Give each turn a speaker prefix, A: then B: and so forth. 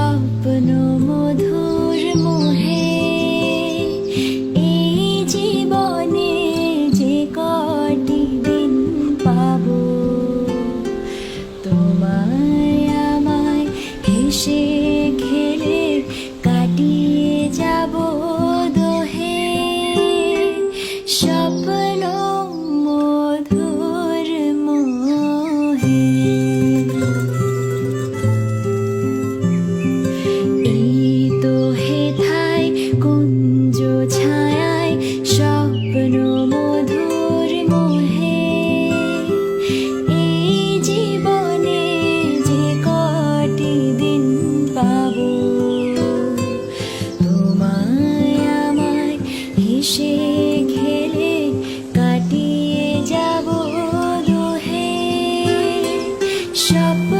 A: স্বপ্ন মধুর মোহে এই জীবনে যে কটি দিন পাব তোমায় আমায় হেসে মিশে খেলে কাটিয়ে যাব দুহে। সব